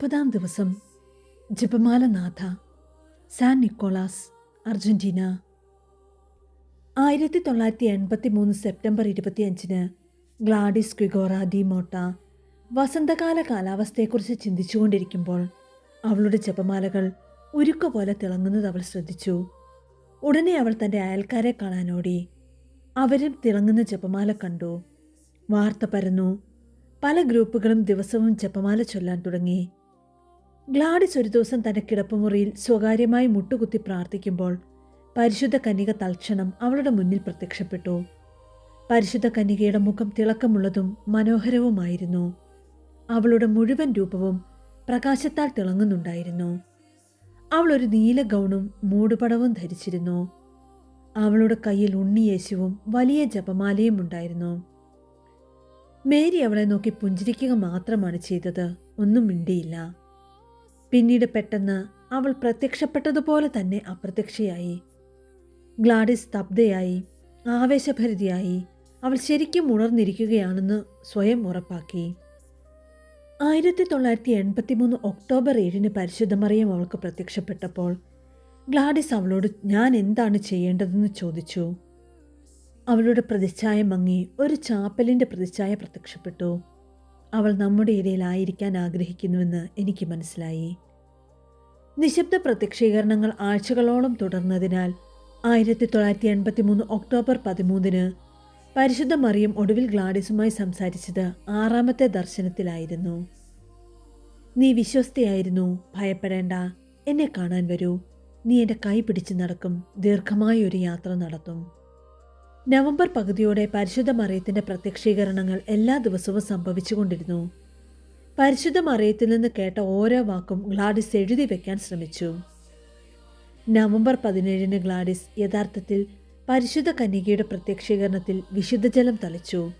മുപ്പതാം ദിവസം ജപമാല നാഥ സാൻ നിക്കോളാസ് അർജന്റീന. ആയിരത്തി തൊള്ളായിരത്തി എൺപത്തി മൂന്ന് സെപ്റ്റംബർ ഇരുപത്തിയഞ്ചിന് ഗ്ലാഡിസ് ക്വിഗോറ ഡി മോട്ട വസന്തകാല കാലാവസ്ഥയെക്കുറിച്ച് ചിന്തിച്ചുകൊണ്ടിരിക്കുമ്പോൾ അവളുടെ ജപമാലകൾ ഉരുക്ക പോലെ തിളങ്ങുന്നത് അവൾ ശ്രദ്ധിച്ചു. ഉടനെ അവൾ തന്റെ അയൽക്കാരെ കാണാനോടി. അവരും തിളങ്ങുന്ന ജപമാല കണ്ടു. വാർത്ത പരന്നു. പല ഗ്രൂപ്പുകളും ദിവസവും ജപമാല ചൊല്ലാൻ തുടങ്ങി. ഗ്ലാഡിസ് ഒരു ദിവസം തന്റെ കിടപ്പുമുറിയിൽ സ്വകാര്യമായി മുട്ടുകുത്തി പ്രാർത്ഥിക്കുമ്പോൾ പരിശുദ്ധ കന്യക തൽക്ഷണം അവളുടെ മുന്നിൽ പ്രത്യക്ഷപ്പെട്ടു. പരിശുദ്ധ കന്യകയുടെ മുഖം തിളക്കമുള്ളതും മനോഹരവുമായിരുന്നു. അവളുടെ മുഴുവൻ രൂപവും പ്രകാശത്താൽ തിളങ്ങുന്നുണ്ടായിരുന്നു. അവൾ ഒരു നീല ഗൗണും മൂടുപടവും ധരിച്ചിരുന്നു. അവളുടെ കയ്യിൽ ഉണ്ണിയേശുവും വലിയ ജപമാലയും ഉണ്ടായിരുന്നു. മേരി അവളെ നോക്കി പുഞ്ചിരിക്കുക മാത്രമാണ് ചെയ്തത്. ഒന്നും മിണ്ടിയില്ല. പിന്നീട് പെട്ടെന്ന് അവൾ പ്രത്യക്ഷപ്പെട്ടതുപോലെ തന്നെ അപ്രത്യക്ഷയായി. ഗ്ലാഡിസ് സ്തബ്ധയായി ആവേശഭരിതയായി അവൾ ശരിക്കും ഉണർന്നിരിക്കുകയാണെന്ന് സ്വയം ഉറപ്പാക്കി. ആയിരത്തി തൊള്ളായിരത്തി എൺപത്തി മൂന്ന് ഒക്ടോബർ ഏഴിന് പരിശുദ്ധമറിയം അവൾക്ക് പ്രത്യക്ഷപ്പെട്ടപ്പോൾ ഗ്ലാഡിസ് അവളോട് ഞാൻ എന്താണ് ചെയ്യേണ്ടതെന്ന് ചോദിച്ചു? അവളുടെ പ്രതിച്ഛായ മങ്ങി ഒരു ചാപ്പലിന്റെ പ്രതിച്ഛായ പ്രത്യക്ഷപ്പെട്ടു. അവൾ നമ്മുടെ ഇടയിലായിരിക്കാൻ ആഗ്രഹിക്കുന്നുവെന്ന് എനിക്ക് മനസ്സിലായി. നിശബ്ദ പ്രത്യക്ഷീകരണങ്ങൾ ആഴ്ചകളോളം തുടർന്നതിനാൽ ആയിരത്തി തൊള്ളായിരത്തി എൺപത്തി മൂന്ന് ഒക്ടോബർ പതിമൂന്നിന് പരിശുദ്ധ മറിയം ഒടുവിൽ ഗ്ലാഡിസുമായി സംസാരിച്ചത് ആറാമത്തെ ദർശനത്തിലായിരുന്നു. നീ വിശ്വസ്തയായിരുന്നു ഭയപ്പെടേണ്ട എന്നെ കാണാൻ വരൂ. നീ എന്റെ കൈ പിടിച്ച് നടക്കും ദീർഘമായ ഒരു യാത്ര നടത്തും. നവംബർ പകുതിയോടെ പരിശുദ്ധ മറിയത്തിന്റെ പ്രത്യക്ഷീകരണങ്ങൾ എല്ലാ ദിവസവും സംഭവിച്ചുകൊണ്ടിരുന്നു. പരിശുദ്ധ മറിയത്തിൽ നിന്ന് കേട്ട ഓരോ വാക്കും ഗ്ലാഡിസ് എഴുതി വയ്ക്കാൻ ശ്രമിച്ചു. നവംബർ പതിനേഴിന് ഗ്ലാഡിസ് യഥാർത്ഥത്തിൽ പരിശുദ്ധ കന്യകയുടെ പ്രത്യക്ഷീകരണത്തിൽ വിശുദ്ധജലം തളിച്ചു.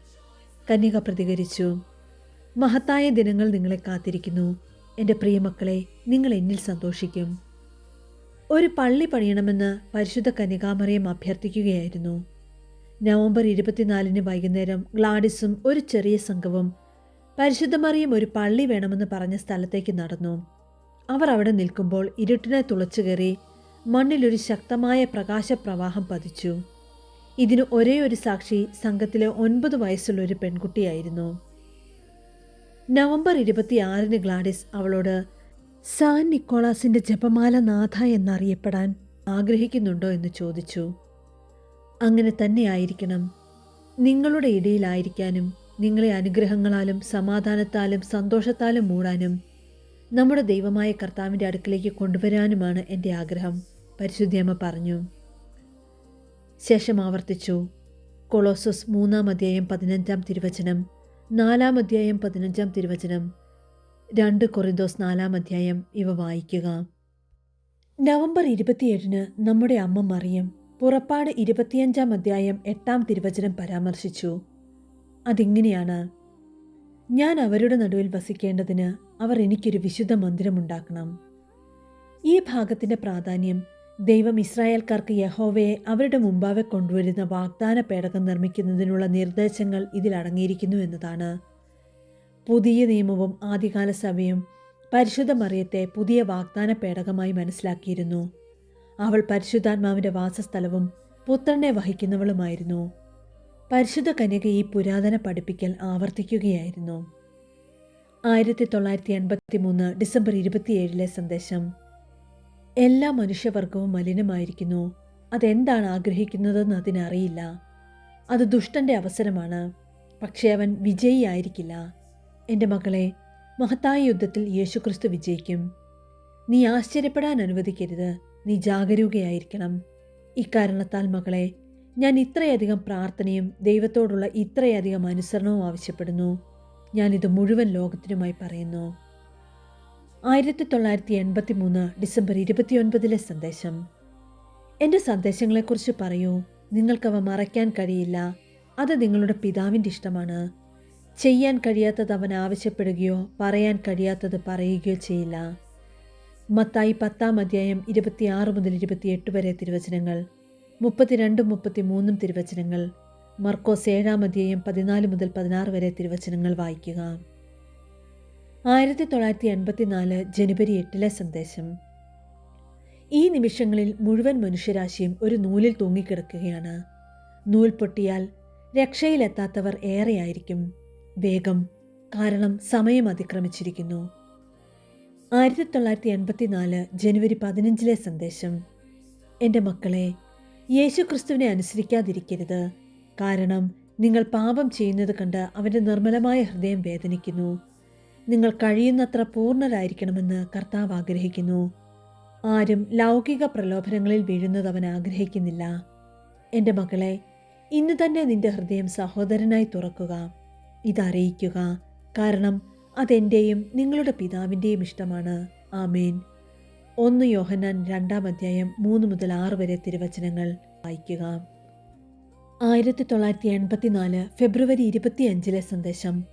കന്യക പ്രതികരിച്ചു മഹത്തായ ദിനങ്ങൾ നിങ്ങളെ കാത്തിരിക്കുന്നു. എന്റെ പ്രിയമക്കളെ നിങ്ങൾ എന്നിൽ സന്തോഷിക്കും. ഒരു പള്ളി പണിയണമെന്ന് പരിശുദ്ധ കന്യകാമറിയം അഭ്യർത്ഥിക്കുകയായിരുന്നു. നവംബർ ഇരുപത്തിനാലിന് വൈകുന്നേരം ഗ്ലാഡിസും ഒരു ചെറിയ സംഘവും പരിശുദ്ധമറിയും ഒരു പള്ളി വേണമെന്ന് പറഞ്ഞ സ്ഥലത്തേക്ക് നടന്നു. അവർ അവിടെ നിൽക്കുമ്പോൾ ഇരുട്ടിനെ തുളച്ചു കയറി മണ്ണിലൊരു ശക്തമായ പ്രകാശപ്രവാഹം പതിച്ചു. ഇതിന് ഒരേ ഒരു സാക്ഷി സംഘത്തിലെ ഒൻപത് വയസ്സുള്ള ഒരു പെൺകുട്ടിയായിരുന്നു. നവംബർ ഇരുപത്തിയാറിന് ഗ്ലാഡിസ് അവളോട് സാൻ നിക്കോളാസിന്റെ ജപമാല നാഥ എന്നറിയപ്പെടാൻ ആഗ്രഹിക്കുന്നുണ്ടോ എന്ന് ചോദിച്ചു. അങ്ങനെ തന്നെ ആയിരിക്കണം. നിങ്ങളുടെ ഇടയിലായിരിക്കാനും നിങ്ങളെ അനുഗ്രഹങ്ങളാലും സമാധാനത്താലും സന്തോഷത്താലും മൂടാനും നമ്മുടെ ദൈവമായ കർത്താവിന്റെ അടുക്കിലേക്ക് കൊണ്ടുവരാനുമാണ് എന്റെ ആഗ്രഹം. പരിശുദ്ധിയമ്മ പറഞ്ഞു. ശേഷം ആവർത്തിച്ചു. കൊളോസസ് മൂന്നാം അധ്യായം പതിനഞ്ചാം തിരുവചനം നാലാം അധ്യായം പതിനഞ്ചാം തിരുവചനം രണ്ട് കൊറിന്തോസ് നാലാം അധ്യായം ഇവ വായിക്കുക. നവംബർ ഇരുപത്തിയേഴിന് നമ്മുടെ അമ്മ മറിയം പുറപ്പാട് ഇരുപത്തിയഞ്ചാം അധ്യായം എട്ടാം തിരുവചനം പരാമർശിച്ചു. അതിങ്ങനെയാണ് ഞാൻ അവരുടെ നടുവിൽ വസിക്കേണ്ടതിന് അവർ എനിക്കൊരു വിശുദ്ധ മന്ദിരമുണ്ടാക്കണം ഈ ഭാഗത്തിന്റെ പ്രാധാന്യം ദൈവം ഇസ്രായേൽക്കാർക്ക് യഹോവയെ അവരുടെ മുമ്പാകെ കൊണ്ടുവരുന്ന വാഗ്ദാന പേടകം നിർമ്മിക്കുന്നതിനുള്ള നിർദ്ദേശങ്ങൾ ഇതിൽ അടങ്ങിയിരിക്കുന്നു എന്നതാണ്. പുതിയ നിയമവും ആദ്യകാല സഭയും പരിശുദ്ധ മറിയത്തെ പുതിയ വാഗ്ദാന പേടകമായി മനസ്സിലാക്കിയിരുന്നു. അവൾ പരിശുദ്ധാത്മാവിന്റെ വാസസ്ഥലവും പുത്രനെ വഹിക്കുന്നവളുമായിരുന്നു. പരിശുദ്ധ കന്യക ഈ പുരാതന പഠിപ്പിക്കൽ ആവർത്തിക്കുകയായിരുന്നു. ആയിരത്തി തൊള്ളായിരത്തി എൺപത്തി മൂന്ന് ഡിസംബർ ഇരുപത്തിയേഴിലെ സന്ദേശം. എല്ലാ മനുഷ്യവർഗവും മലിനമായിരിക്കുന്നു. അതെന്താണ് ആഗ്രഹിക്കുന്നതെന്ന് അതിനറിയില്ല. അത് ദുഷ്ടന്റെ അവസരമാണ്. പക്ഷേ അവൻ വിജയിയായിരിക്കില്ല. എന്റെ മകളെ മഹത്തായ യുദ്ധത്തിൽ യേശുക്രിസ്തു വിജയിക്കും. നീ ആശ്ചര്യപ്പെടാൻ അനുവദിക്കരുത്. നീ ജാഗരൂകയായിരിക്കണം. ഇക്കാരണത്താൽ മകളെ ഞാൻ ഇത്രയധികം പ്രാർത്ഥനയും ദൈവത്തോടുള്ള ഇത്രയധികം അനുസരണവും ആവശ്യപ്പെടുന്നു. ഞാനിത് മുഴുവൻ ലോകത്തിനുമായി പറയുന്നു. ആയിരത്തി തൊള്ളായിരത്തി എൺപത്തി മൂന്ന് ഡിസംബർ ഇരുപത്തിയൊൻപതിലെ സന്ദേശം. എന്റെ സന്ദേശങ്ങളെക്കുറിച്ച് പറയൂ. നിങ്ങൾക്കവ മറയ്ക്കാൻ കഴിയില്ല. അത് നിങ്ങളുടെ പിതാവിന്റെ ഇഷ്ടമാണ്. ചെയ്യാൻ കഴിയാത്തത് അവൻ ആവശ്യപ്പെടുകയോ പറയാൻ കഴിയാത്തത് പറയുകയോ ചെയ്യില്ല. മത്തായി പത്താം അധ്യായം ഇരുപത്തിയാറ് മുതൽ ഇരുപത്തിയെട്ട് വരെ തിരുവചനങ്ങൾ. മുപ്പത്തിരണ്ടും മുപ്പത്തിമൂന്നും തിരുവചനങ്ങൾ. മർക്കോസ് ഏഴാം അധ്യായം പതിനാല് മുതൽ പതിനാറ് വരെ തിരുവചനങ്ങൾ വായിക്കുക. ആയിരത്തി തൊള്ളായിരത്തി എൺപത്തി നാല് ജനുവരി എട്ടിലെ സന്ദേശം. ഈ നിമിഷങ്ങളിൽ മുഴുവൻ മനുഷ്യരാശിയും ഒരു നൂലിൽ തൂങ്ങിക്കിടക്കുകയാണ്. നൂൽ പൊട്ടിയാൽ രക്ഷയിലെത്താത്തവർ ഏറെയായിരിക്കും. വേഗം കാരണം സമയം അതിക്രമിച്ചിരിക്കുന്നു. ആയിരത്തി തൊള്ളായിരത്തി എൺപത്തി നാല് ജനുവരി പതിനഞ്ചിലെ സന്ദേശം. എന്റെ മക്കളെ യേശു ക്രിസ്തുവിനെ അനുസരിക്കാതിരിക്കരുത്. കാരണം നിങ്ങൾ പാപം ചെയ്യുന്നത് കണ്ട് അവന്റെ നിർമ്മലമായ ഹൃദയം വേദനിക്കുന്നു. നിങ്ങൾ കഴിയുന്നത്ര പൂർണരായിരിക്കണമെന്ന് കർത്താവ് ആഗ്രഹിക്കുന്നു. ആരും ലൗകിക പ്രലോഭനങ്ങളിൽ വീഴുന്നത് അവൻ ആഗ്രഹിക്കുന്നില്ല. എന്റെ മകളെ ഇന്ന് തന്നെ നിന്റെ ഹൃദയം സഹോദരനായി തുറക്കുക. ഇതറിയിക്കുക. കാരണം അതെന്റെയും നിങ്ങളുടെ പിതാവിന്റെയും ഇഷ്ടമാണ്. ആമേൻ. ഒന്ന് യോഹന്നാൻ രണ്ടാം അധ്യായം മൂന്ന് മുതൽ ആറ് വരെ തിരുവചനങ്ങൾ വായിക്കുക. ആയിരത്തി തൊള്ളായിരത്തി എൺപത്തിനാല് ഫെബ്രുവരി ഇരുപത്തിയഞ്ചിലെ സന്ദേശം.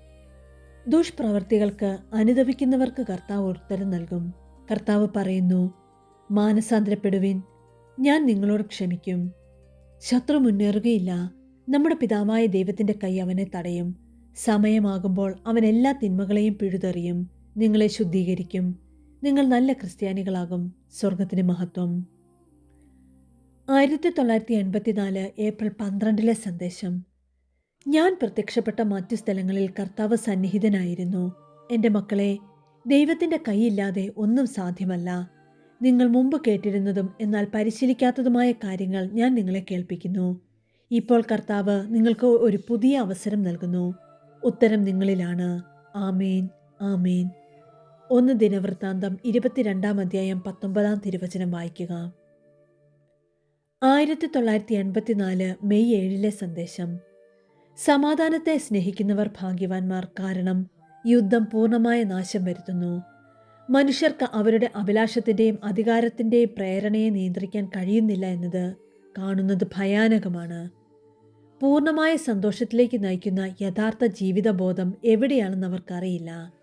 ദുഷ്പ്രവർത്തികൾക്ക് അനുദവിക്കുന്നവർക്ക് കർത്താവ് ഉത്തരം നൽകും. കർത്താവ് പറയുന്നു മാനസാന്തരപ്പെടുവിൻ. ഞാൻ നിങ്ങളോട് ക്ഷമിക്കും. ശത്രു മുന്നേറുകയില്ല. നമ്മുടെ പിതാവായ ദൈവത്തിന്റെ കൈ അവനെ തടയും. സമയമാകുമ്പോൾ അവൻ എല്ലാ തിന്മകളെയും പിഴുതെറിയും നിങ്ങളെ ശുദ്ധീകരിക്കും. നിങ്ങൾ നല്ല ക്രിസ്ത്യാനികളാകും സ്വർഗത്തിന് മഹത്വം. ആയിരത്തി തൊള്ളായിരത്തി എൺപത്തിനാല് ഏപ്രിൽ പന്ത്രണ്ടിലെ സന്ദേശം. ഞാൻ പ്രത്യക്ഷപ്പെട്ട മറ്റു സ്ഥലങ്ങളിൽ കർത്താവ് സന്നിഹിതനായിരുന്നു. എന്റെ മക്കളെ ദൈവത്തിന്റെ കൈയില്ലാതെ ഒന്നും സാധ്യമല്ല. നിങ്ങൾ മുമ്പ് കേട്ടിരുന്നതും എന്നാൽ പരിശീലിക്കാത്തതുമായ കാര്യങ്ങൾ ഞാൻ നിങ്ങളെ കേൾപ്പിക്കുന്നു. ഇപ്പോൾ കർത്താവ് നിങ്ങൾക്ക് ഒരു പുതിയ അവസരം നൽകുന്നു. ഉത്തരം നിങ്ങളിലാണ്. ആമേൻ ആമേൻ. ഒന്ന് ദിനവൃത്താന്തം ഇരുപത്തിരണ്ടാം അധ്യായം പത്തൊമ്പതാം തിരുവചനം വായിക്കുക. ആയിരത്തി തൊള്ളായിരത്തി എൺപത്തിനാല് മെയ് ഏഴിലെ സന്ദേശം. സമാധാനത്തെ സ്നേഹിക്കുന്നവർ ഭാഗ്യവാന്മാർ കാരണം യുദ്ധം പൂർണമായ നാശം വരുത്തുന്നു. മനുഷ്യർക്ക് അവരുടെ അഭിലാഷത്തിന്റെയും അധികാരത്തിന്റെയും പ്രേരണയെ നിയന്ത്രിക്കാൻ കഴിയുന്നില്ല എന്നത് കാണുന്നത് ഭയാനകമാണ്. പൂർണമായ സന്തോഷത്തിലേക്ക് നയിക്കുന്ന യഥാർത്ഥ ജീവിതബോധം എവിടെയാണെന്ന് അവർക്കറിയില്ല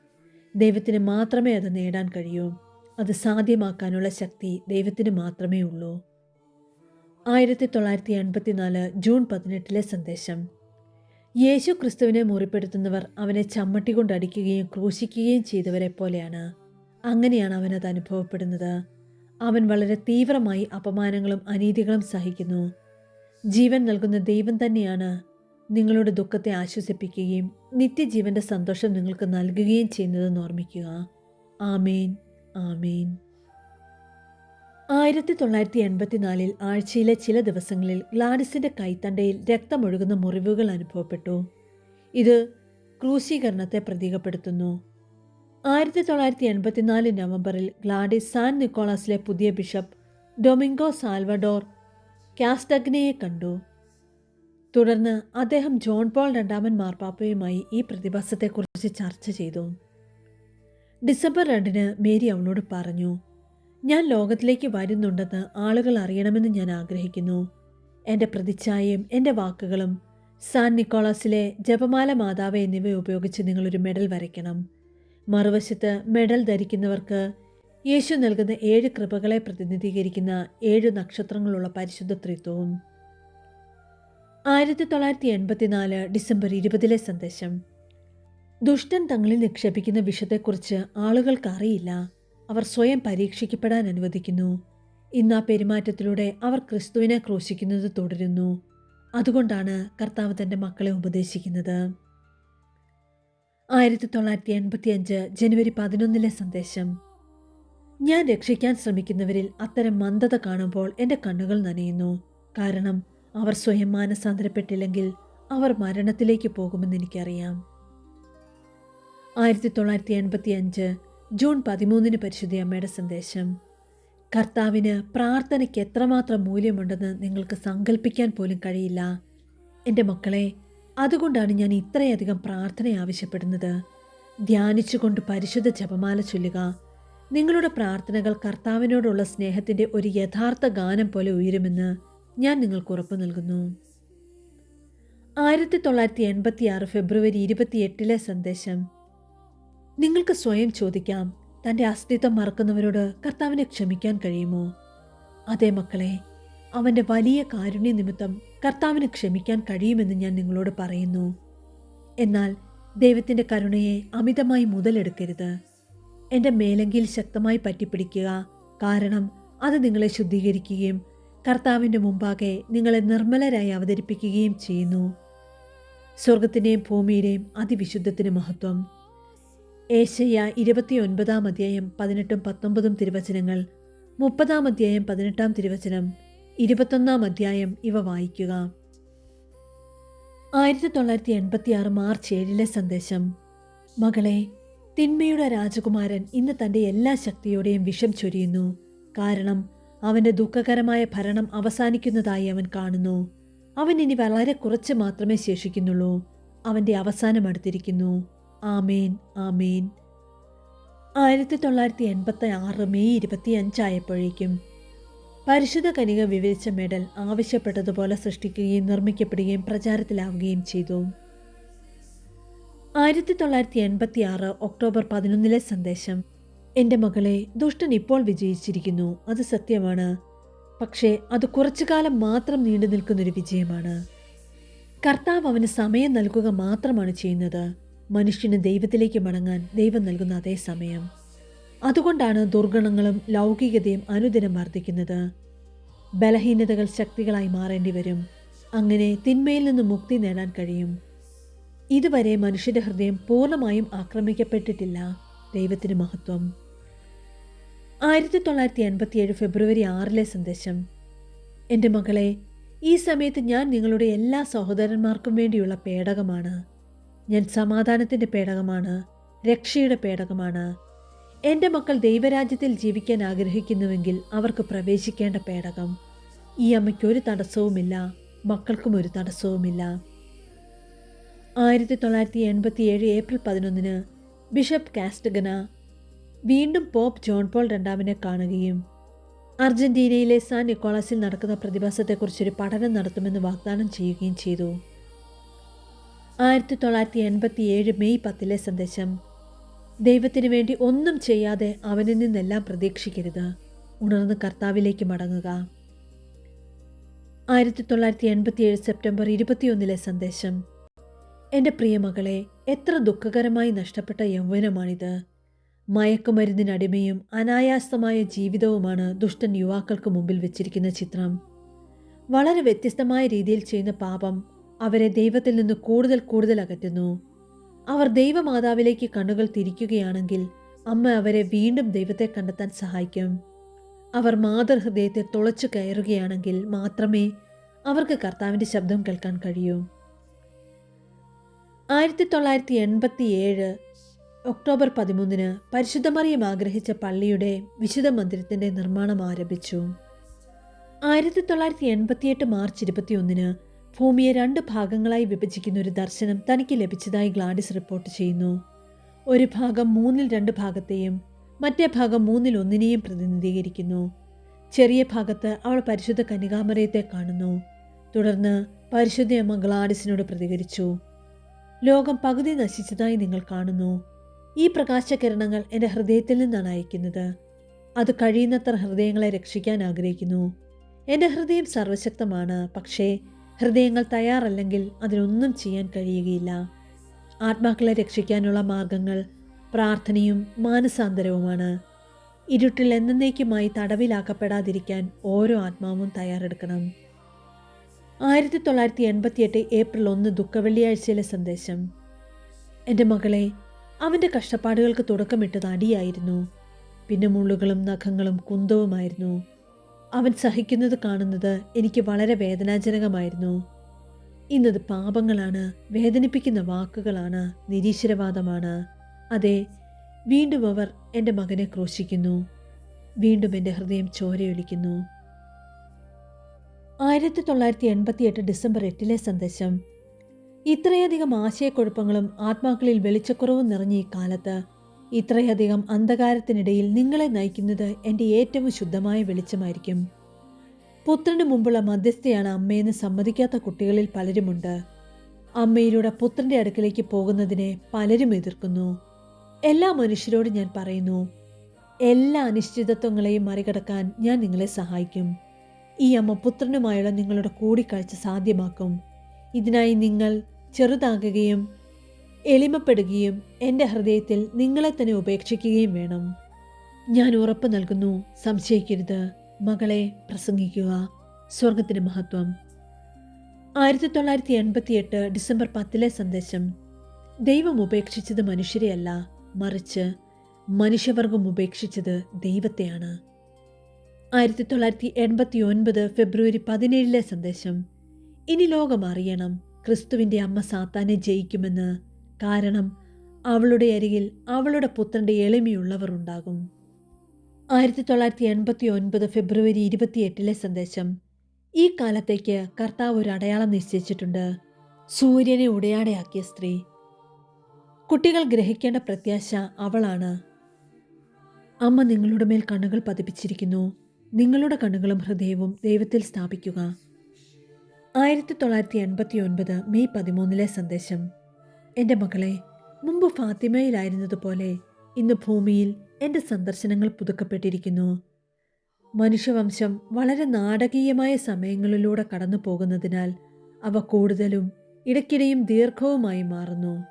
ദൈവത്തിന് മാത്രമേ അത് നേടാൻ കഴിയൂ. അത് സാധ്യമാക്കാനുള്ള ശക്തി ദൈവത്തിന് മാത്രമേ ഉള്ളൂ. ആയിരത്തി തൊള്ളായിരത്തി എൺപത്തിനാല് ജൂൺ പതിനെട്ടിലെ സന്ദേശം. യേശു ക്രിസ്തുവിനെ മുറിപ്പെടുത്തുന്നവർ അവനെ ചമ്മട്ടി കൊണ്ട് അടിക്കുകയും ക്രൂശിക്കുകയും ചെയ്തവരെ പോലെയാണ്. അങ്ങനെയാണ് അവനത് അനുഭവപ്പെടുന്നത്. അവൻ വളരെ തീവ്രമായി അപമാനങ്ങളും അനീതികളും സഹിക്കുന്നു. ജീവൻ നൽകുന്ന ദൈവം തന്നെയാണ് നിങ്ങളുടെ ദുഃഖത്തെ ആശ്വസിപ്പിക്കുകയും നിത്യജീവന്റെ സന്തോഷം നിങ്ങൾക്ക് നൽകുകയും ചെയ്യുന്നതെന്ന് ഓർമ്മിക്കുക. ആമേൻ. ആമേൻ. ആയിരത്തി തൊള്ളായിരത്തി എൺപത്തിനാലിൽ ആഴ്ചയിലെ ചില ദിവസങ്ങളിൽ ഗ്ലാഡിസിന്റെ കൈത്തണ്ടയിൽ രക്തമൊഴുകുന്ന മുറിവുകൾ അനുഭവപ്പെട്ടു. ഇത് ക്രൂശീകരണത്തെ പ്രതീകപ്പെടുത്തുന്നു. ആയിരത്തി തൊള്ളായിരത്തി എൺപത്തിനാല് നവംബറിൽ ഗ്ലാഡിസ് സാൻ നിക്കോളാസിലെ പുതിയ ബിഷപ്പ് ഡൊമിംഗോ സാൽവഡോർ കാസ്റ്റഗ്നയെ കണ്ടു. തുടർന്ന് അദ്ദേഹം ജോൺ പോൾ രണ്ടാമൻ മാർപ്പാപ്പയുമായി ഈ പ്രതിഭാസത്തെക്കുറിച്ച് ചർച്ച ചെയ്തു. ഡിസംബർ രണ്ടിന് മേരി അവളോട് പറഞ്ഞു ഞാൻ ലോകത്തിലേക്ക് വരുന്നുണ്ടെന്ന് ആളുകൾ അറിയണമെന്ന് ഞാൻ ആഗ്രഹിക്കുന്നു. എന്റെ പ്രതിച്ഛായയും എന്റെ വാക്കുകളും സാൻ നിക്കോളാസിലെ ജപമാല മാതാവ് എന്നിവ ഉപയോഗിച്ച് നിങ്ങളൊരു മെഡൽ വരയ്ക്കണം. മറുവശത്ത് മെഡൽ ധരിക്കുന്നവർക്ക് യേശു നൽകുന്ന ഏഴ് കൃപകളെ പ്രതിനിധീകരിക്കുന്ന ഏഴ് നക്ഷത്രങ്ങളുള്ള പരിശുദ്ധ ത്രിത്വവും. ആയിരത്തി തൊള്ളായിരത്തി എൺപത്തിനാല് ഡിസംബർ ഇരുപതിലെ സന്ദേശം. ദുഷ്ടൻ തങ്ങളിൽ നിക്ഷേപിക്കുന്ന വിഷത്തെക്കുറിച്ച് ആളുകൾക്കറിയില്ല അവർ സ്വയം പരീക്ഷിക്കപ്പെടാൻ അനുവദിക്കുന്നു. ഇന്ന് ആ പെരുമാറ്റത്തിലൂടെ അവർ ക്രിസ്തുവിനെ ക്രൂശിക്കുന്നത് തുടരുന്നു. അതുകൊണ്ടാണ് കർത്താവ് തന്റെ മക്കളെ ഉപദേശിക്കുന്നത്. ആയിരത്തി തൊള്ളായിരത്തി എൺപത്തി അഞ്ച് ജനുവരി പതിനൊന്നിലെ സന്ദേശം. ഞാൻ രക്ഷിക്കാൻ ശ്രമിക്കുന്നവരിൽ അത്തരം മന്ദത കാണുമ്പോൾ എന്റെ കണ്ണുകൾ നനയുന്നു. കാരണം അവർ സ്വയം മാനസാന്തരപ്പെട്ടില്ലെങ്കിൽ അവർ മരണത്തിലേക്ക് പോകുമെന്ന് എനിക്കറിയാം. ആയിരത്തി തൊള്ളായിരത്തി എൺപത്തി അഞ്ച് ജൂൺ പതിമൂന്നിന് പരിശുദ്ധി അമ്മയുടെ സന്ദേശം. കർത്താവിന് പ്രാർത്ഥനയ്ക്ക് എത്രമാത്രം മൂല്യമുണ്ടെന്ന് നിങ്ങൾക്ക് സങ്കല്പിക്കാൻ പോലും കഴിയില്ല. എന്റെ മക്കളെ അതുകൊണ്ടാണ് ഞാൻ ഇത്രയധികം പ്രാർത്ഥന ആവശ്യപ്പെടുന്നത്. ധ്യാനിച്ചുകൊണ്ട് പരിശുദ്ധ ജപമാല ചൊല്ലുക നിങ്ങളുടെ പ്രാർത്ഥനകൾ കർത്താവിനോടുള്ള സ്നേഹത്തിന്റെ ഒരു യഥാർത്ഥ ഗാനം പോലെ ഉയരുമെന്ന് ഞാൻ നിങ്ങൾക്ക് ഉറപ്പ് നൽകുന്നു. ആയിരത്തി തൊള്ളായിരത്തി എൺപത്തി ആറ് ഫെബ്രുവരി ഇരുപത്തിയെട്ടിലെ സന്ദേശം. നിങ്ങൾക്ക് സ്വയം ചോദിക്കാം തന്റെ അസ്തിത്വം മറക്കുന്നവരോട് കർത്താവിനെ ക്ഷമിക്കാൻ കഴിയുമോ? അതേ മക്കളെ അവന്റെ വലിയ കാരുണ്യ നിമിത്തം കർത്താവിന് ക്ഷമിക്കാൻ കഴിയുമെന്ന് ഞാൻ നിങ്ങളോട് പറയുന്നു. എന്നാൽ ദൈവത്തിന്റെ കരുണയെ അമിതമായി മുതലെടുക്കരുത്. എന്റെ മേലങ്കിയിൽ ശക്തമായി പറ്റിപ്പിടിക്കുക. കാരണം അത് നിങ്ങളെ ശുദ്ധീകരിക്കുകയും കർത്താവിന്റെ മുമ്പാകെ നിങ്ങളെ നിർമ്മലരായി അവതരിപ്പിക്കുകയും ചെയ്യുന്നു. സ്വർഗത്തിന്റെയും ഭൂമിയുടെയും അതിവിശുദ്ധത്തിന് മഹത്വം. ഏശയ്യ ഇരുപത്തിയൊൻപതാം അധ്യായം പതിനെട്ടും പത്തൊമ്പതും തിരുവചനങ്ങൾ. മുപ്പതാം അധ്യായം പതിനെട്ടാം തിരുവചനം. ഇരുപത്തൊന്നാം അധ്യായം ഇവ വായിക്കുക. ആയിരത്തി തൊള്ളായിരത്തി എൺപത്തി മാർച്ച് ഏഴിലെ സന്ദേശം. മകളെ തിന്മയുടെ രാജകുമാരൻ ഇന്ന് തന്റെ എല്ലാ ശക്തിയോടെയും വിഷം ചൊരിയുന്നു. കാരണം അവന്റെ ദുഃഖകരമായ ഭരണം അവസാനിക്കുന്നതായി അവൻ കാണുന്നു. അവൻ ഇനി വളരെ കുറച്ച് മാത്രമേ ശേഷിക്കുന്നുള്ളൂ. അവന്റെ അവസാനം അടുത്തിരിക്കുന്നു. ആമേൻ ആമേൻ. ആയിരത്തി തൊള്ളായിരത്തി എൺപത്തി ആറ് മെയ് ഇരുപത്തി അഞ്ചായപ്പോഴേക്കും പരിശുദ്ധ കനിക വിവരിച്ച മെഡൽ ആവശ്യപ്പെട്ടതുപോലെ സൃഷ്ടിക്കുകയും നിർമ്മിക്കപ്പെടുകയും പ്രചാരത്തിലാവുകയും ചെയ്തു. ആയിരത്തി തൊള്ളായിരത്തി എൺപത്തി ആറ് ഒക്ടോബർ പതിനൊന്നിലെ സന്ദേശം. എന്റെ മകളെ ദുഷ്ടൻ ഇപ്പോൾ വിജയിച്ചിരിക്കുന്നു. അത് സത്യമാണ്. പക്ഷേ അത് കുറച്ചു കാലം മാത്രം നീണ്ടു നിൽക്കുന്നൊരു വിജയമാണ്. കർത്താവ് അവന് സമയം നൽകുക മാത്രമാണ് ചെയ്യുന്നത്. മനുഷ്യന് ദൈവത്തിലേക്ക് മടങ്ങാൻ ദൈവം നൽകുന്ന അതേ സമയം. അതുകൊണ്ടാണ് ദുർഗണങ്ങളും ലൗകികതയും അനുദിനം വർദ്ധിക്കുന്നത്. ബലഹീനതകൾ ശക്തികളായി മാറേണ്ടി വരും അങ്ങനെ തിന്മയിൽ നിന്ന് മുക്തി നേടാൻ കഴിയും. ഇതുവരെ മനുഷ്യന്റെ ഹൃദയം പൂർണമായും ആക്രമിക്കപ്പെട്ടിട്ടില്ല ദൈവത്തിന് മഹത്വം. ആയിരത്തി തൊള്ളായിരത്തി എൺപത്തിയേഴ് ഫെബ്രുവരി ആറിലെ സന്ദേശം. എന്റെ മകളെ ഈ സമയത്ത് ഞാൻ നിങ്ങളുടെ എല്ലാ സഹോദരന്മാർക്കും വേണ്ടിയുള്ള പേടകമാണ്. ഞാൻ സമാധാനത്തിന്റെ പേടകമാണ് രക്ഷയുടെ പേടകമാണ്. എന്റെ മക്കൾ ദൈവരാജ്യത്തിൽ ജീവിക്കാൻ ആഗ്രഹിക്കുന്നുവെങ്കിൽ അവർക്ക് പ്രവേശിക്കേണ്ട പേടകം. ഈ അമ്മയ്ക്കൊരു തടസ്സവുമില്ല മക്കൾക്കും ഒരു തടസ്സവുമില്ല. ആയിരത്തി തൊള്ളായിരത്തി എൺപത്തിയേഴ് ഏപ്രിൽ പതിനൊന്നിന് ബിഷപ്പ് കാസ്റ്റഗന വീണ്ടും പോപ്പ് ജോൺ പോൾ രണ്ടാമിനെ കാണുകയും അർജന്റീനയിലെ സാൻ നിക്കോളാസിൽ നടക്കുന്ന പ്രതിഭാസത്തെക്കുറിച്ചൊരു പഠനം നടത്തുമെന്ന് വാഗ്ദാനം ചെയ്യുകയും ചെയ്തു. ആയിരത്തി തൊള്ളായിരത്തി എൺപത്തി ഏഴ് മെയ് പത്തിലെ സന്ദേശം ദൈവത്തിനു വേണ്ടി ഒന്നും ചെയ്യാതെ അവനിൽ നിന്നെല്ലാം പ്രതീക്ഷിക്കരുത് ഉണർന്ന് കർത്താവിലേക്ക് മടങ്ങുക. ആയിരത്തി തൊള്ളായിരത്തി എൺപത്തിയേഴ് സെപ്റ്റംബർ ഇരുപത്തിയൊന്നിലെ സന്ദേശം എന്റെ പ്രിയമകളെ എത്ര ദുഃഖകരമായി നഷ്ടപ്പെട്ട യൗവനമാണിത്. മയക്കുമരുന്നിനടിമയും അനായാസമായ ജീവിതവുമാണ് ദുഷ്ടൻ യുവാക്കൾക്ക് മുമ്പിൽ വെച്ചിരിക്കുന്ന ചിത്രം. വളരെ വ്യത്യസ്തമായ രീതിയിൽ ചെയ്യുന്ന പാപം അവരെ ദൈവത്തിൽ നിന്ന് കൂടുതൽ കൂടുതൽ അകറ്റുന്നു. അവർ ദൈവമാതാവിലേക്ക് കണ്ണുകൾ തിരിക്കുകയാണെങ്കിൽ അമ്മ അവരെ വീണ്ടും ദൈവത്തെ കണ്ടെത്താൻ സഹായിക്കും. അവർ മാതൃഹൃദയത്തെ തുളച്ചു കയറുകയാണെങ്കിൽ മാത്രമേ അവർക്ക് കർത്താവിന്റെ ശബ്ദം കേൾക്കാൻ കഴിയൂ. ആയിരത്തി തൊള്ളായിരത്തി എൺപത്തി ഏഴ് ഒക്ടോബർ പതിമൂന്നിന് പരിശുദ്ധമറിയം ആഗ്രഹിച്ച പള്ളിയുടെ വിശുദ്ധ മന്ദിരത്തിന്റെ നിർമ്മാണം ആരംഭിച്ചു. ആയിരത്തി തൊള്ളായിരത്തി എൺപത്തിയെട്ട് മാർച്ച് ഇരുപത്തിയൊന്നിന് ഭൂമിയെ രണ്ട് ഭാഗങ്ങളായി വിഭജിക്കുന്ന ഒരു ദർശനം തനിക്ക് ലഭിച്ചതായി ഗ്ലാഡിസ് റിപ്പോർട്ട് ചെയ്യുന്നു. ഒരു ഭാഗം മൂന്നിൽ രണ്ട് ഭാഗത്തെയും മറ്റേ ഭാഗം മൂന്നിൽ ഒന്നിനെയും പ്രതിനിധീകരിക്കുന്നു. ചെറിയ ഭാഗത്ത് അവൾ പരിശുദ്ധ കനികാമരയത്തെ കാണുന്നു. തുടർന്ന് പരിശുദ്ധയമ്മ ഗ്ലാഡിസിനോട് പ്രതികരിച്ചു. ലോകം പകുതി നശിച്ചതായി നിങ്ങൾ കാണുന്നു. ഈ പ്രകാശകിരണങ്ങൾ എന്റെ ഹൃദയത്തിൽ നിന്നാണ് അയക്കുന്നത്. അത് കഴിയുന്നത്ര ഹൃദയങ്ങളെ രക്ഷിക്കാൻ ആഗ്രഹിക്കുന്നു. എന്റെ ഹൃദയം സർവശക്തമാണ് പക്ഷേ ഹൃദയങ്ങൾ തയ്യാറല്ലെങ്കിൽ അതിനൊന്നും ചെയ്യാൻ കഴിയുകയില്ല. ആത്മാക്കളെ രക്ഷിക്കാനുള്ള മാർഗങ്ങൾ പ്രാർത്ഥനയും മാനസാന്തരവുമാണ്. ഇരുട്ടിൽ എന്നേക്കുമായി തടവിലാക്കപ്പെടാതിരിക്കാൻ ഓരോ ആത്മാവും തയ്യാറെടുക്കണം. ആയിരത്തി തൊള്ളായിരത്തി എൺപത്തിയെട്ട് ഏപ്രിൽ ഒന്ന് ദുഃഖവെള്ളിയാഴ്ചയിലെ സന്ദേശം. എന്റെ മകളെ അവന്റെ കഷ്ടപ്പാടുകൾക്ക് തുടക്കമിട്ടത് അടിയായിരുന്നു. പിന്നെ മുള്ളുകളും നഖങ്ങളും കുന്തവുമായിരുന്നു. അവൻ സഹിക്കുന്നത് കാണുന്നത് എനിക്ക് വളരെ വേദനാജനകമായിരുന്നു. ഇന്നത് പാപങ്ങളാണ് വേദനിപ്പിക്കുന്ന വാക്കുകളാണ് നിരീശ്വരവാദമാണ്. അതെ വീണ്ടും അവർ എന്റെ മകനെ ക്രോശിക്കുന്നു. വീണ്ടും എന്റെ ഹൃദയം ചോരയൊലിക്കുന്നു. ആയിരത്തി തൊള്ളായിരത്തി എൺപത്തിയെട്ട് ഡിസംബർ എട്ടിലെ സന്ദേശം. ഇത്രയധികം ആശയക്കുഴപ്പങ്ങളും ആത്മാക്കളിൽ വെളിച്ചക്കുറവും നിറഞ്ഞ ഈ കാലത്ത് ഇത്രയധികം അന്ധകാരത്തിനിടയിൽ നിങ്ങളെ നയിക്കുന്നത് എന്റെ ഏറ്റവും ശുദ്ധമായ വെളിച്ചമായിരിക്കും. പുത്രന് മുമ്പുള്ള മധ്യസ്ഥയാണ് അമ്മയെന്ന് സമ്മതിക്കാത്ത കുട്ടികളിൽ പലരുമുണ്ട്. അമ്മയിലൂടെ പുത്രന്റെ അടുക്കലേക്ക് പോകുന്നതിനെ പലരും എതിർക്കുന്നു. എല്ലാ മനുഷ്യരോടും ഞാൻ പറയുന്നു എല്ലാ അനിശ്ചിതത്വങ്ങളെയും മറികടക്കാൻ ഞാൻ നിങ്ങളെ സഹായിക്കും. ഈ അമ്മ പുത്രനുമായുള്ള നിങ്ങളുടെ കൂടിക്കാഴ്ച സാധ്യമാക്കും. ഇതിനായി നിങ്ങൾ ചെറുതാകുകയും എളിമപ്പെടുകയും എന്റെ ഹൃദയത്തിൽ നിങ്ങളെ തന്നെ ഉപേക്ഷിക്കുകയും വേണം. ഞാൻ ഉറപ്പ് നൽകുന്നു. സംശയിക്കരുത്. മകളെ പ്രസംഗിക്കുക. സ്വർഗത്തിന് മഹത്വം. ആയിരത്തി തൊള്ളായിരത്തി എൺപത്തിയെട്ട് ഡിസംബർ പത്തിലെ സന്ദേശം. ദൈവം ഉപേക്ഷിച്ചത് മനുഷ്യരെയല്ല മറിച്ച് മനുഷ്യവർഗം ഉപേക്ഷിച്ചത് ദൈവത്തെയാണ്. ആയിരത്തി തൊള്ളായിരത്തി എൺപത്തി ഒൻപത് ഫെബ്രുവരി പതിനേഴിലെ സന്ദേശം. ഇനി ലോകം അറിയണം. ക്രിസ്തുവിന്റെ അമ്മ സാത്താനെ ജയിക്കുമെന്ന്. കാരണം അവളുടെ അരികിൽ അവളുടെ പുത്രന്റെ എളിമയുള്ളവർ ഉണ്ടാകും. ആയിരത്തി തൊള്ളായിരത്തി എൺപത്തി ഒൻപത് ഫെബ്രുവരി ഇരുപത്തിയെട്ടിലെ സന്ദേശം. ഈ കാലത്തേക്ക് കർത്താവ് ഒരു അടയാളം നിശ്ചയിച്ചിട്ടുണ്ട്. സൂര്യനെ ഉടയാടയാക്കിയ സ്ത്രീ. കുട്ടികൾ ഗ്രഹിക്കേണ്ട പ്രത്യാശ അവളാണ്. അമ്മ നിങ്ങളുടെ മേൽ കണ്ണുകൾ പതിപ്പിച്ചിരിക്കുന്നു. നിങ്ങളുടെ കണ്ണുകളും ഹൃദയവും ദൈവത്തിൽ സ്ഥാപിക്കുക. ആയിരത്തി തൊള്ളായിരത്തി എൺപത്തി ഒൻപത് മെയ് പതിമൂന്നിലെ സന്ദേശം. എന്റെ മകളെ മുമ്പ് ഫാത്തിമയിലായിരുന്നതുപോലെ ഇന്ന് ഭൂമിയിൽ എന്റെ സന്ദർശനങ്ങൾ പുതുക്കപ്പെട്ടിരിക്കുന്നു. മനുഷ്യവംശം വളരെ നാടകീയമായ സമയങ്ങളിലൂടെ കടന്നു പോകുന്നതിനാൽ അവ കൂടുതലും ഇടയ്ക്കിടെയും ദീർഘവുമായി മാറുന്നു.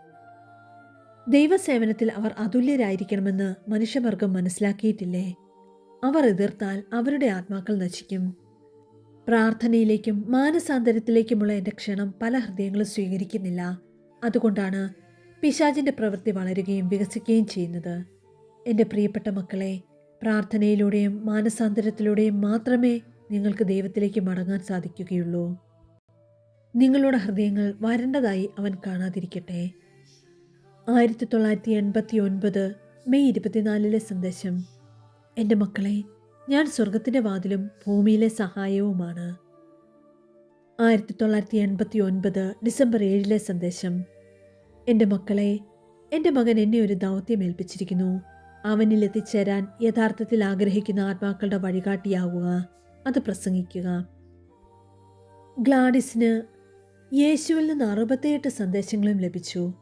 ദൈവസേവനത്തിൽ അവർ അതുല്യരായിരിക്കണമെന്ന് മനുഷ്യവർഗം മനസ്സിലാക്കിയിട്ടില്ലേ? അവർ എതിർത്താൽ അവരുടെ ആത്മാക്കൾ നശിക്കും. പ്രാർത്ഥനയിലേക്കും മാനസാന്തരത്തിലേക്കുമുള്ള എന്റെ ക്ഷണം പല ഹൃദയങ്ങളും സ്വീകരിക്കുന്നില്ല. അതുകൊണ്ടാണ് പിശാചിന്റെ പ്രവൃത്തി വളരുകയും വികസിക്കുകയും ചെയ്യുന്നത്. എന്റെ പ്രിയപ്പെട്ട മക്കളെ പ്രാർത്ഥനയിലൂടെയും മാനസാന്തരത്തിലൂടെയും മാത്രമേ നിങ്ങൾക്ക് ദൈവത്തിലേക്ക് മടങ്ങാൻ സാധിക്കുകയുള്ളൂ. നിങ്ങളുടെ ഹൃദയങ്ങൾ വരണ്ടതായി അവൻ കാണാതിരിക്കട്ടെ. ആയിരത്തി തൊള്ളായിരത്തി എൺപത്തി ഒൻപത് മെയ് ഇരുപത്തിനാലിലെ സന്ദേശം. എന്റെ മക്കളെ ഞാൻ സ്വർഗത്തിന്റെ വാതിലും ഭൂമിയിലെ സഹായവുമാണ്. ആയിരത്തി തൊള്ളായിരത്തി എൺപത്തി ഒൻപത് ഡിസംബർ ഏഴിലെ സന്ദേശം. എന്റെ മക്കളെ എന്റെ മകൻ എന്നെ ഒരു ദൗത്യം ഏൽപ്പിച്ചിരിക്കുന്നു. അവനിൽ എത്തിച്ചേരാൻ യഥാർത്ഥത്തിൽ ആഗ്രഹിക്കുന്ന ആത്മാക്കളുടെ വഴികാട്ടിയാവുക അത് പ്രസംഗിക്കുക. ഗ്ലാഡിസിന് യേശുവിൽ നിന്ന് അറുപത്തിയെട്ട് സന്ദേശങ്ങളും ലഭിച്ചു.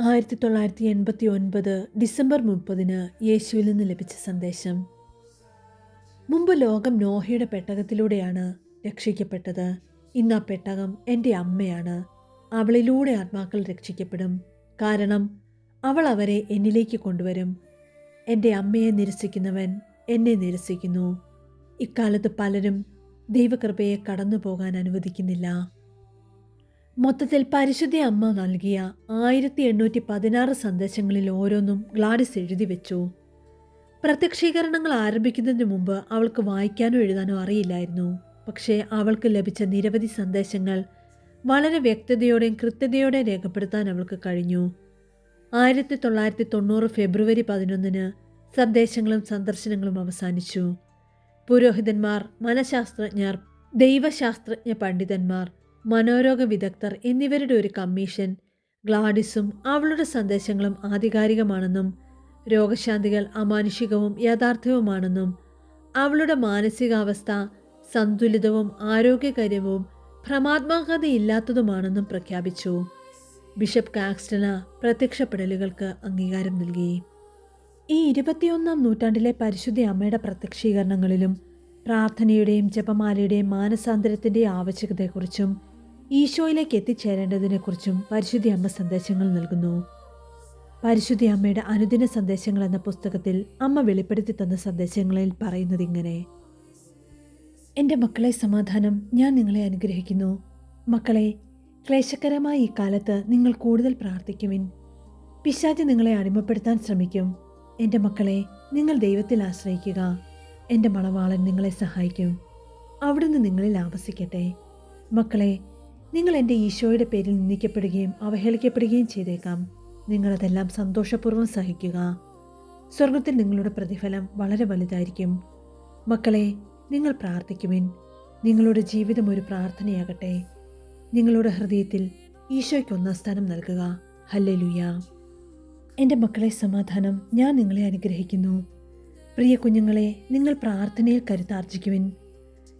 ആയിരത്തി തൊള്ളായിരത്തി എൺപത്തി ഒൻപത് ഡിസംബർ മുപ്പതിന് യേശുവിൽ നിന്ന് ലഭിച്ച സന്ദേശം. മുമ്പ് ലോകം നോഹയുടെ പെട്ടകത്തിലൂടെയാണ് രക്ഷിക്കപ്പെട്ടത്. ഇന്ന് ആ പെട്ടകം എന്റെ അമ്മയാണ്. അവളിലൂടെ ആത്മാക്കൾ രക്ഷിക്കപ്പെടും. കാരണം അവൾ അവരെ എന്നിലേക്ക് കൊണ്ടുവരും. എന്റെ അമ്മയെ നിരസിക്കുന്നവൻ എന്നെ നിരസിക്കുന്നു. ഇക്കാലത്ത് പലരും ദൈവകൃപയെ കടന്നു പോകാൻ അനുവദിക്കുന്നില്ല. മൊത്തത്തിൽ പരിശുദ്ധി അമ്മ നൽകിയ ആയിരത്തി എണ്ണൂറ്റി പതിനാറ് സന്ദേശങ്ങളിൽ ഓരോന്നും ഗ്ലാഡിസ് എഴുതി വെച്ചു. പ്രത്യക്ഷീകരണങ്ങൾ ആരംഭിക്കുന്നതിന് മുമ്പ് അവൾക്ക് വായിക്കാനോ എഴുതാനോ അറിയില്ലായിരുന്നു. പക്ഷേ അവൾക്ക് ലഭിച്ച നിരവധി സന്ദേശങ്ങൾ വളരെ വ്യക്തതയോടെയും കൃത്യതയോടെയും രേഖപ്പെടുത്താൻ അവൾക്ക് കഴിഞ്ഞു. ആയിരത്തി തൊള്ളായിരത്തി തൊണ്ണൂറ് ഫെബ്രുവരി പതിനൊന്നിന് സന്ദേശങ്ങളും സന്ദർശനങ്ങളും അവസാനിച്ചു. പുരോഹിതന്മാർ മനഃശാസ്ത്രജ്ഞർ ദൈവശാസ്ത്രജ്ഞ പണ്ഡിതന്മാർ മനോരോഗ വിദഗ്ധർ എന്നിവരുടെ ഒരു കമ്മീഷൻ. ഗ്ലാഡിസും അവളുടെ സന്ദേശങ്ങളും ആധികാരികമാണെന്നും രോഗശാന്തികൾ അമാനുഷികവും യാഥാർത്ഥ്യവുമാണെന്നും അവളുടെ മാനസികാവസ്ഥ സന്തുലിതവും ആരോഗ്യകരവും ഭ്രമാത്മകതയില്ലാത്തതുമാണെന്നും പ്രഖ്യാപിച്ചു. ബിഷപ്പ് കാക്സ്റ്റന പ്രത്യക്ഷപ്പെടലുകൾക്ക് അംഗീകാരം നൽകി. ഈ ഇരുപത്തിയൊന്നാം നൂറ്റാണ്ടിലെ പരിശുദ്ധ അമ്മയുടെ പ്രത്യക്ഷീകരണങ്ങളിലും പ്രാർത്ഥനയുടെയും ജപമാലയുടെയും മാനസാന്തരത്തിന്റെയും ആവശ്യകതയെക്കുറിച്ചും ഈശോയിലേക്ക് എത്തിച്ചേരേണ്ടതിനെക്കുറിച്ചും പരിശുദ്ധി അമ്മ സന്ദേശങ്ങൾ നൽകുന്നു. പരിശുദ്ധി അമ്മയുടെ അനുദിന സന്ദേശങ്ങൾ എന്ന പുസ്തകത്തിൽ അമ്മ വെളിപ്പെടുത്തി തന്ന സന്ദേശങ്ങളിൽ പറയുന്നത് ഇങ്ങനെ എന്റെ മക്കളെ സമാധാനം ഞാൻ നിങ്ങളെ അനുഗ്രഹിക്കുന്നു. മക്കളെ ക്ലേശകരമായ ഈ കാലത്ത് നിങ്ങൾ കൂടുതൽ പ്രാർത്ഥിക്കുവിൻ. പിശാച് നിങ്ങളെ അടിമപ്പെടുത്താൻ ശ്രമിക്കും. എന്റെ മക്കളെ നിങ്ങൾ ദൈവത്തിൽ ആശ്രയിക്കുക. എന്റെ മണവാളൻ നിങ്ങളെ സഹായിക്കും. അവിടുന്ന് നിങ്ങളിൽ ആവസിക്കട്ടെ. മക്കളെ നിങ്ങൾ എന്റെ ഈശോയുടെ പേരിൽ നിന്ദിക്കപ്പെടുകയും അവഹേളിക്കപ്പെടുകയും ചെയ്തേക്കാം. നിങ്ങളതെല്ലാം സന്തോഷപൂർവം സഹിക്കുക. സ്വർഗത്തിൽ നിങ്ങളുടെ പ്രതിഫലം വളരെ വലുതായിരിക്കും. മക്കളെ നിങ്ങൾ പ്രാർത്ഥിക്കുവിൻ. നിങ്ങളുടെ ജീവിതം ഒരു പ്രാർത്ഥനയാകട്ടെ. നിങ്ങളുടെ ഹൃദയത്തിൽ ഈശോയ്ക്ക് ഒന്നാം സ്ഥാനം നൽകുക. ഹല്ലേലൂയ. എന്റെ മക്കളെ സമാധാനം ഞാൻ നിങ്ങളെ അനുഗ്രഹിക്കുന്നു. പ്രിയ കുഞ്ഞുങ്ങളെ നിങ്ങൾ പ്രാർത്ഥനയിൽ കരുത്താർജിക്കുവിൻ.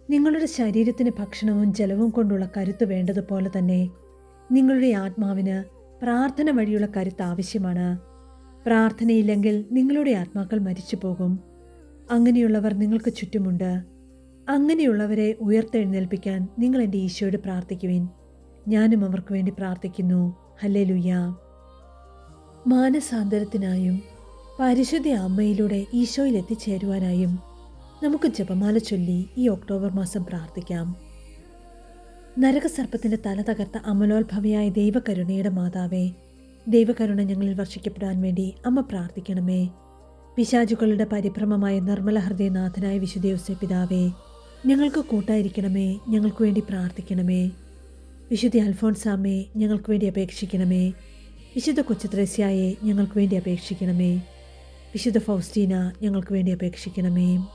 നിങ്ങളുടെ ശരീരത്തിന് ഭക്ഷണവും ജലവും കൊണ്ടുള്ള കരുത്ത് വേണ്ടതുപോലെ തന്നെ നിങ്ങളുടെ ആത്മാവിന് പ്രാർത്ഥന വഴിയുള്ള കരുത്ത് ആവശ്യമാണ്. പ്രാർത്ഥനയില്ലെങ്കിൽ നിങ്ങളുടെ ആത്മാക്കൾ മരിച്ചു പോകും അങ്ങനെയുള്ളവർ നിങ്ങൾക്ക് ചുറ്റുമുണ്ട്. അങ്ങനെയുള്ളവരെ ഉയർത്തെഴുന്നേൽപ്പിക്കാൻ നിങ്ങൾ എന്റെ ഈശോയോട് പ്രാർത്ഥിക്കുവിൻ. ഞാനും അവർക്ക് വേണ്ടി പ്രാർത്ഥിക്കുന്നു. ഹല്ലേ മാനസാന്തരത്തിനായും പരിശുദ്ധ അമ്മയിലൂടെ ഈശോയിൽ എത്തിച്ചേരുവാനായും നമുക്ക് ജപമാല ചൊല്ലി ഈ ഒക്ടോബർ മാസം പ്രാർത്ഥിക്കാം. നരകസർപ്പത്തിന്റെ തല തകർത്ത അമലോത്ഭവയായ ദൈവകരുണയുടെ മാതാവേ ദൈവകരുണ ഞങ്ങളിൽ വർഷിക്കപ്പെടാൻ വേണ്ടി അമ്മ പ്രാർത്ഥിക്കണമേ. പിശാചുകളുടെ പരിഭ്രമമായ നിർമ്മല ഹൃദയനാഥനായ വിശുദ്ധ പിതാവേ ഞങ്ങൾക്ക് കൂട്ടായിരിക്കണമേ ഞങ്ങൾക്ക് വേണ്ടി പ്രാർത്ഥിക്കണമേ. വിശുദ്ധ അൽഫോൺസാമ്മേ ഞങ്ങൾക്ക് വേണ്ടി അപേക്ഷിക്കണമേ. വിശുദ്ധ കൊച്ചുത്രസ്യായെ ഞങ്ങൾക്ക് വേണ്ടി അപേക്ഷിക്കണമേ. വിശുദ്ധ ഫൗസ്റ്റീന ഞങ്ങൾക്ക് വേണ്ടി അപേക്ഷിക്കണമേ.